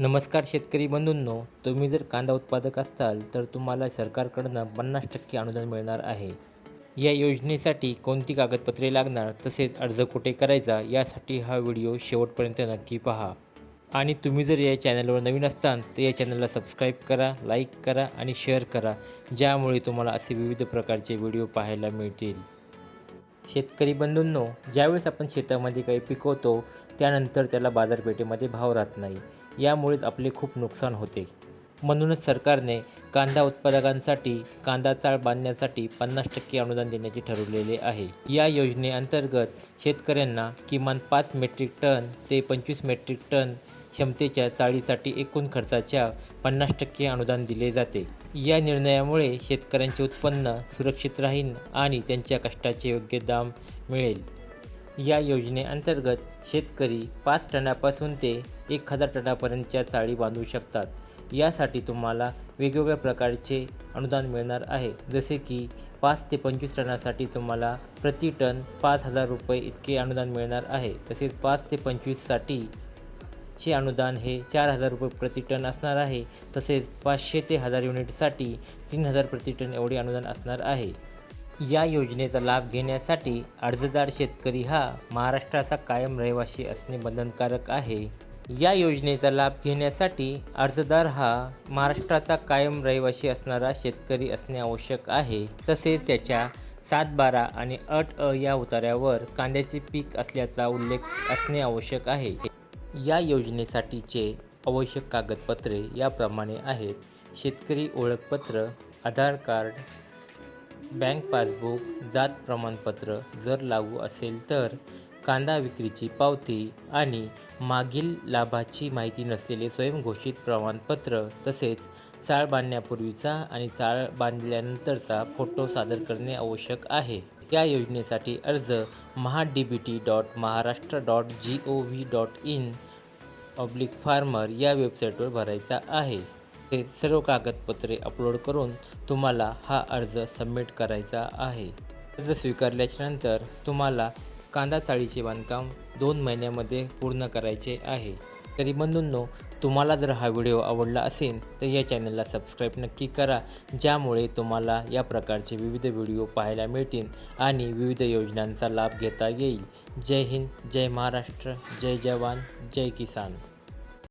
नमस्कार शेतकरी बंधूंनो तुम्ही जर कांदा उत्पादक असाल तर तुम्हाला सरकारकडनं पन्नास टक्के अनुदान मिळणार आहे. या योजनेसाठी कोणती कागदपत्रे लागणार तसेच अर्ज कुठे करायचा यासाठी हा व्हिडिओ शेवटपर्यंत नक्की पहा. आणि तुम्ही जर या चॅनलवर नवीन असताल तर या चॅनलला सबस्क्राईब करा लाईक करा आणि शेअर करा ज्यामुळे तुम्हाला असे विविध प्रकारचे व्हिडिओ पाहायला मिळतील. शेतकरी बंधूंनो ज्यावेळेस आपण शेतामध्ये काही पिकवतो त्यानंतर त्याला बाजारपेठेमध्ये भाव राहत नाही. यामुळेच आपले खूप नुकसान होते. म्हणूनच सरकारने कांदा उत्पादकांसाठी कांदा चाळ बांधण्यासाठी पन्नास टक्के अनुदान देण्याचे ठरवलेले आहे. या योजनेअंतर्गत शेतकऱ्यांना किमान पाच मेट्रिक टन ते पंचवीस मेट्रिक टन क्षमतेच्या चाळीसाठी एकूण खर्चाच्या पन्नास टक्के अनुदान दिले जाते. या निर्णयामुळे शेतकऱ्यांचे उत्पन्न सुरक्षित राहील आणि त्यांच्या कष्टाचे योग्य दाम मिळेल. या योजनेअंतर्गत शेतकरी पाच टनापासून ते एक हजार टनापर्यंतच्या चाळी बांधू शकतात. यासाठी तुम्हाला वेगवेगळ्या प्रकारचे अनुदान मिळणार आहे. जसे की पाच ते पंचवीस टनासाठी तुम्हाला प्रति टन पाच हजार रुपये इतके अनुदान मिळणार आहे. तसेच पाच ते पंचवीससाठी चे अनुदान हे चार हजार रुपये प्रति टन असणार आहे. तसेच पाचशे ते हजार युनिटसाठी तीन हजार प्रति टन एवढे अनुदान असणार आहे. या योजनेचा लाभ घेण्यासाठी अर्जदार शेतकरी हा महाराष्ट्राचा कायम रहिवासी असणे बंधनकारक आहे. या योजनेचा लाभ घेण्यासाठी अर्जदार हा महाराष्ट्राचा कायम रहिवासी असणारा शेतकरी असणे आवश्यक आहे. तसेच त्याच्या सात बारा आणि अट अ या उतार्यावर कांद्याचे पीक असल्याचा उल्लेख असणे आवश्यक आहे. या योजनेसाठीचे आवश्यक कागदपत्रे याप्रमाणे आहेत. शेतकरी ओळखपत्र आधार कार्ड बँक पासबुक जात प्रमाणपत्र जर लागू असेल तर कांदा विक्रीची पावती आणि मागील लाभाची माहिती नसलेले स्वयंघोषित प्रमाणपत्र तसेच चाळ बांधण्यापूर्वीचा आणि चाळ बांधल्यानंतरचा फोटो सादर करणे आवश्यक आहे. या योजनेसाठी अर्ज Maha D B T dot Maharashtra dot G O V dot in oblique farmer या वेबसाईटवर भरायचा आहे. हे सर्व कागदपत्रे अपलोड करून तुम्हाला हा अर्ज सबमिट करायचा आहे. अर्ज स्वीकारल्याच्यानंतर तुम्हाला कांदा चाळीचे बांधकाम दोन महिन्यामध्ये पूर्ण करायचे आहे. तरी बंधूंनो तुम्हाला जर हा व्हिडिओ आवडला असेल तर या चॅनलला सबस्क्राईब नक्की करा ज्यामुळे तुम्हाला या प्रकारचे विविध व्हिडिओ पाहायला मिळतील आणि विविध योजनांचा लाभ घेता येईल. जय हिंद जय महाराष्ट्र जय जवान जय किसान.